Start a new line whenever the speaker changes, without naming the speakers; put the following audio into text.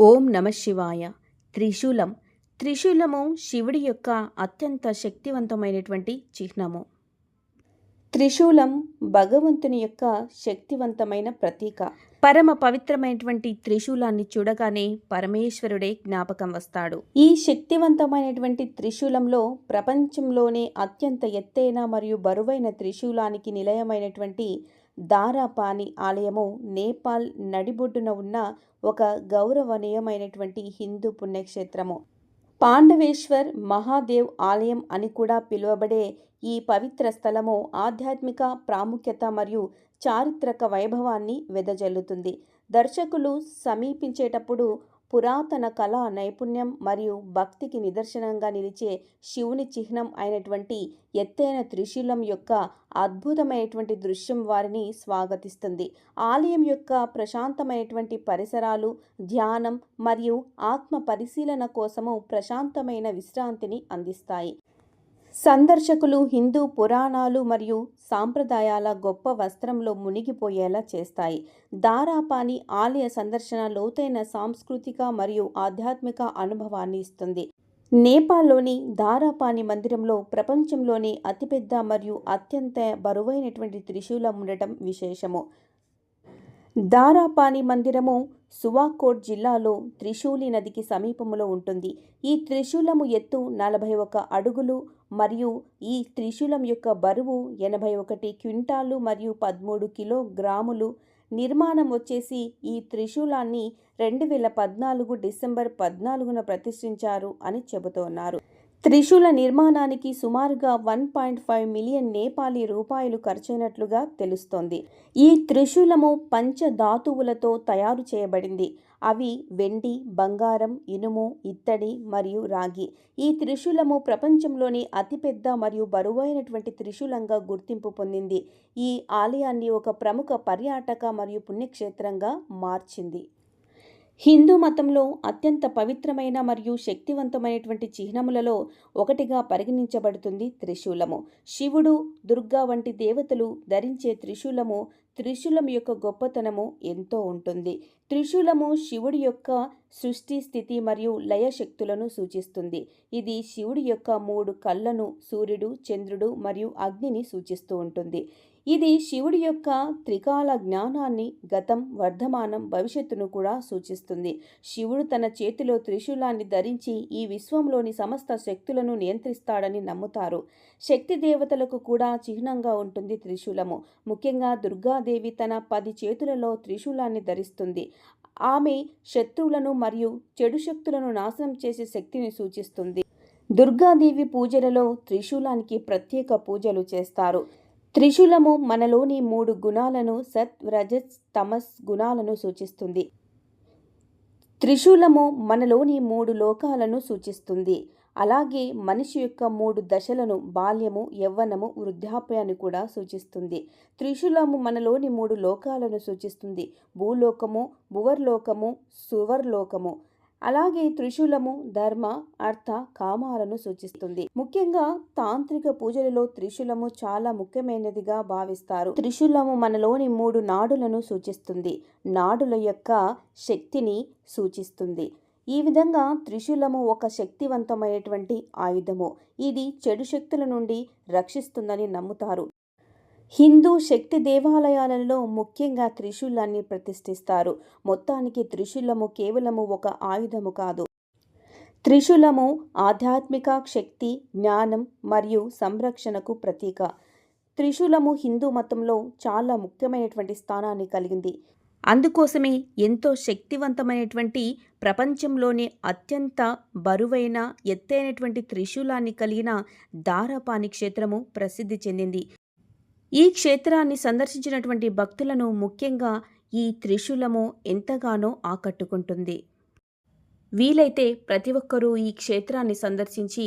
ఓం నమ శివాయ. త్రిశూలం. త్రిశూలము శివుడి యొక్క అత్యంత శక్తివంతమైనటువంటి చిహ్నము. త్రిశూలం భగవంతుని యొక్క శక్తివంతమైన ప్రతీక. పరమ పవిత్రమైనటువంటి త్రిశూలాన్ని చూడగానే పరమేశ్వరుడే జ్ఞాపకం వస్తాడు. ఈ శక్తివంతమైనటువంటి త్రిశూలంలో ప్రపంచంలోనే అత్యంత ఎత్తైన మరియు బరువైన త్రిశూలానికి నిలయమైనటువంటి దారాపాని ఆలయము నేపాల్ నడిబొడ్డున ఉన్న ఒక గౌరవనీయమైనటువంటి హిందూ పుణ్యక్షేత్రము. పాండవేశ్వర్ మహాదేవ్ ఆలయం అని కూడా పిలువబడే ఈ పవిత్ర స్థలము ఆధ్యాత్మిక ప్రాముఖ్యత మరియు చారిత్రక వైభవాన్ని వెదజల్లుతుంది. దర్శకులు సమీపించేటప్పుడు పురాతన కళా నైపుణ్యం మరియు భక్తికి నిదర్శనంగా నిలిచే శివుని చిహ్నం అయినటువంటి ఎత్తైన త్రిశూలం యొక్క అద్భుతమైనటువంటి దృశ్యం వారిని స్వాగతిస్తుంది. ఆలయం యొక్క ప్రశాంతమైనటువంటి పరిసరాలు ధ్యానం మరియు ఆత్మ పరిశీలన కోసము ప్రశాంతమైన విశ్రాంతిని అందిస్తాయి. సందర్శకులు హిందూ పురాణాలు మరియు సాంప్రదాయాల గొప్ప వస్త్రంలో మునిగిపోయేలా చేస్తాయి. దారాపాని ఆలయ సందర్శన లోతైన సాంస్కృతిక మరియు ఆధ్యాత్మిక అనుభవాన్ని ఇస్తుంది. నేపాల్లోని దారాపాని మందిరంలో ప్రపంచంలోనే అతిపెద్ద మరియు అత్యంత బరువైనటువంటి త్రిశూలం ఉండటం విశేషము. దారాపాని మందిరము సువాకోట్ జిల్లాలో త్రిశూలి నదికి సమీపంలో ఉంటుంది. ఈ త్రిశూలము ఎత్తు నలభై ఒక అడుగులు మరియు ఈ త్రిశూలం యొక్క బరువు ఎనభై ఒకటి క్వింటాలు మరియు పదమూడు కిలోగ్రాములు. నిర్మాణం వచ్చేసి ఈ త్రిశూలాన్ని రెండు వేల పద్నాలుగు డిసెంబర్ పద్నాలుగున ప్రతిష్ఠించారు అని చెబుతున్నారు. త్రిశూల నిర్మాణానికి సుమారుగా one point five million Nepali రూపాయలు ఖర్చైనట్లుగా తెలుస్తోంది. ఈ త్రిశూలము పంచధాతువులతో తయారు చేయబడింది. అవి వెండి బంగారం ఇనుము ఇత్తడి మరియు రాగి. ఈ త్రిశూలము ప్రపంచంలోని అతిపెద్ద మరియు బరువైనటువంటి త్రిశూలంగా గుర్తింపు పొందింది. ఈ ఆలయాన్ని ఒక ప్రముఖ పర్యాటక మరియు పుణ్యక్షేత్రంగా మార్చింది. హిందూ మతంలో అత్యంత పవిత్రమైన మరియు శక్తివంతమైనటువంటి చిహ్నములలో ఒకటిగా పరిగణించబడుతుంది త్రిశూలము. శివుడు దుర్గా వంటి దేవతలు ధరించే త్రిశూలము త్రిశూలం యొక్క గొప్పతనము ఎంతో ఉంటుంది. త్రిశూలము శివుడి యొక్క సృష్టి స్థితి మరియు లయ శక్తులను సూచిస్తుంది. ఇది శివుడి యొక్క మూడు కళ్ళను సూర్యుడు చంద్రుడు మరియు అగ్నిని సూచిస్తూ ఉంటుంది. ఇది శివుడి యొక్క త్రికాల జ్ఞానాన్ని గతం వర్ధమానం భవిష్యత్తును కూడా సూచిస్తుంది. శివుడు తన చేతిలో త్రిశూలాన్ని ధరించి ఈ విశ్వంలోని సమస్త శక్తులను నియంత్రిస్తాడని నమ్ముతారు. శక్తి దేవతలకు కూడా చిహ్నంగా ఉంటుంది త్రిశూలము. ముఖ్యంగా దుర్గాదేవి తన పది చేతులలో త్రిశూలాన్ని ధరిస్తుంది. ఆమె శత్రువులను మరియు చెడు శక్తులను నాశనం చేసే శక్తిని సూచిస్తుంది. దుర్గాదేవి పూజలలో త్రిశూలానికి ప్రత్యేక పూజలు చేస్తారు. త్రిశూలము మనలోని మూడు గుణాలను సత్ రజత్ తమస్ గుణాలను సూచిస్తుంది. త్రిశూలము మనలోని మూడు లోకాలను సూచిస్తుంది. అలాగే మనిషి యొక్క మూడు దశలను బాల్యము యవ్వనము వృద్ధాప్యాన్ని కూడా సూచిస్తుంది. త్రిశూలము మనలోని మూడు లోకాలను సూచిస్తుంది. భూలోకము భువర్లోకము సువర్లోకము. అలాగే త్రిశూలము ధర్మ అర్థ కామాలను సూచిస్తుంది. ముఖ్యంగా తాంత్రిక పూజలలో త్రిశూలము చాలా ముఖ్యమైనదిగా భావిస్తారు. త్రిశూలము మనలోని మూడు నాడులను సూచిస్తుంది. నాడుల యొక్క శక్తిని సూచిస్తుంది. ఈ విధంగా త్రిశూలము ఒక శక్తివంతమైనటువంటి ఆయుధము. ఇది చెడు శక్తుల నుండి రక్షిస్తుందని నమ్ముతారు. హిందూ శక్తి దేవాలయాలలో ముఖ్యంగా త్రిశూలాన్ని ప్రతిష్ఠిస్తారు. మొత్తానికి త్రిశూలము కేవలము ఒక ఆయుధము కాదు. త్రిశూలము ఆధ్యాత్మిక శక్తి జ్ఞానం మరియు సంరక్షణకు ప్రతీక. త్రిశూలము హిందూ మతంలో చాలా ముఖ్యమైనటువంటి స్థానాన్ని కలిగింది. అందుకోసమే ఎంతో శక్తివంతమైనటువంటి ప్రపంచంలోనే అత్యంత బరువైన ఎత్తైనటువంటి త్రిశూలాన్ని కలిగిన దారాపాని క్షేత్రము ప్రసిద్ధి చెందింది. ఈ క్షేత్రాన్ని సందర్శించినటువంటి భక్తులను ముఖ్యంగా ఈ త్రిశూలము ఎంతగానో ఆకట్టుకుంటుంది. వీలైతే ప్రతి ఒక్కరూ ఈ క్షేత్రాన్ని సందర్శించి